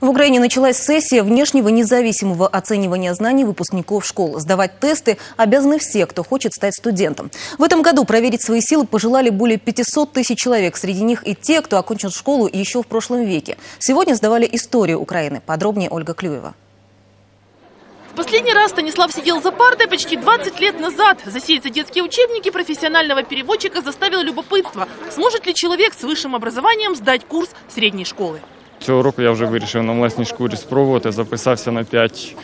В Украине началась сессия внешнего независимого оценивания знаний выпускников школ. Сдавать тесты обязаны все, кто хочет стать студентом. В этом году проверить свои силы пожелали более 500 тысяч человек. Среди них и те, кто окончил школу еще в прошлом веке. Сегодня сдавали историю Украины. Подробнее Ольга Клюева. В последний раз Станислав сидел за партой почти 20 лет назад. Засеять за детские учебники профессионального переводчика заставило любопытство. Сможет ли человек с высшим образованием сдать курс средней школы? Цього року я вже вирішив на власній шкурі спробувати. Записався на 5,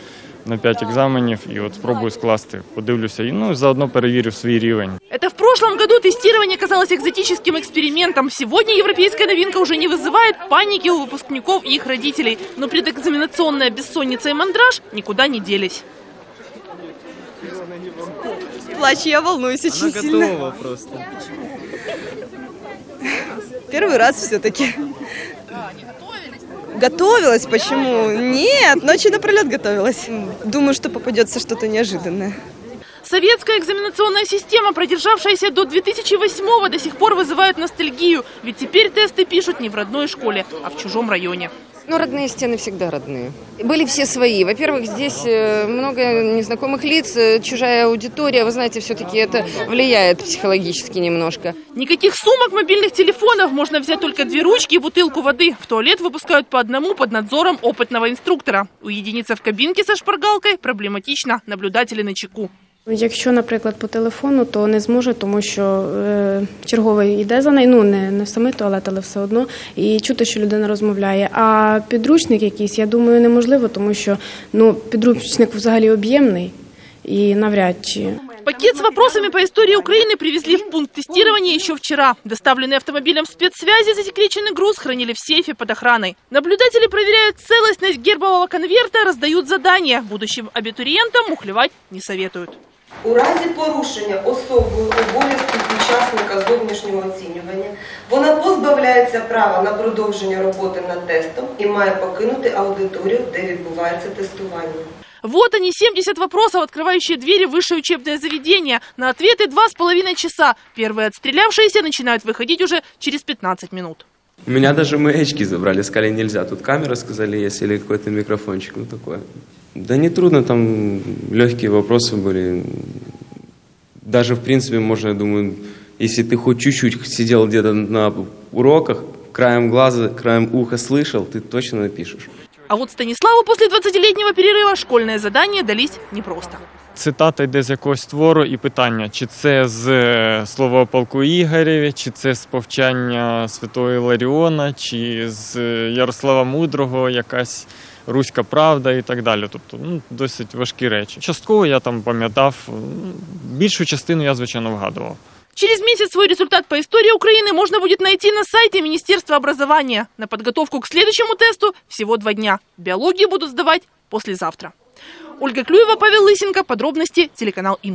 на 5 екзаменів і от спробую скласти. Подивлюся і ну, заодно перевірю свій рівень. Это в прошлом году тестирование казалось экзотическим экспериментом. Сегодня европейская новинка уже не вызывает паники у выпускников и их родителей. Но предэкзаменационная бессонница и мандраж никуда не делись. Плачу, я волнуюсь очень Она сильно. готова просто. Первый раз все-таки. Готовилась, почему? Нет, ночью напролет готовилась. Думаю, что попадется что-то неожиданное. Советская экзаменационная система, продержавшаяся до 2008-го, до сих пор вызывает ностальгию. Ведь теперь тесты пишут не в родной школе, а в чужом районе. Ну, родные стены всегда родные. Были все свои. Во-первых, здесь э, много незнакомых лиц, э, чужая аудитория. Вы знаете, все-таки это влияет психологически немножко. Никаких сумок, мобильных телефонов. Можно взять только две ручки и бутылку воды. В туалет выпускают по одному под надзором опытного инструктора. Уединиться в кабинке со шпаргалкой проблематично. Наблюдатели на чеку. Якщо, наприклад, по телефону, то не зможе, тому що е, черговий йде за нею, ну не, не в самий туалет, але все одно, і чути, що людина розмовляє. А підручник якийсь, я думаю, неможливо, тому що ну, підручник взагалі об'ємний і навряд чи. Пакет с вопросами по истории Украины привезли в пункт тестирования еще вчера. Доставленный автомобилем спецсвязи засекреченный груз хранили в сейфе под охраной. Наблюдатели проверяют целостность гербового конверта, раздают задания. Будущим абитуриентам мухлевать не советуют. У разі порушення особою обов'язків учасника зовнішнього оцінювання вона позбавляється права на продовження роботи над тестом і має покинути аудиторію, де відбувається тестування. Вот они, 70 вопросов, открывающие двери в высшее учебное заведение. На ответы два с половиной часа. Первые отстрелявшиеся начинают выходить уже через 15 минут. У меня даже маячки забрали, сказали нельзя. Тут камера, сказали, есть, или какой-то микрофончик, ну такое. Да не трудно, там легкие вопросы были. Даже, в принципе, можно, я думаю, если ты хоть чуть-чуть сидел где-то на уроках, краем глаза, краем уха слышал, ты точно напишешь. А вот Станиславу после 20-летнего перерыва школьные задания дались непросто. Цитата йде з якогось твору і питання, чи це з е, слова полку Ігорєві, чи це з повчання Святого Іларіона, чи з е, Ярослава Мудрого, якась руська правда і так далі. Тобто ну, досить важкі речі. Частково я там пам'ятав, м, більшу частину я, звичайно, вгадував. Через месяц свой результат по истории Украины можно будет найти на сайте Министерства образования. На подготовку к следующему тесту всего два дня. Биологию будут сдавать послезавтра. Ольга Клюева, Павел Лысенко. Подробности телеканал ИН.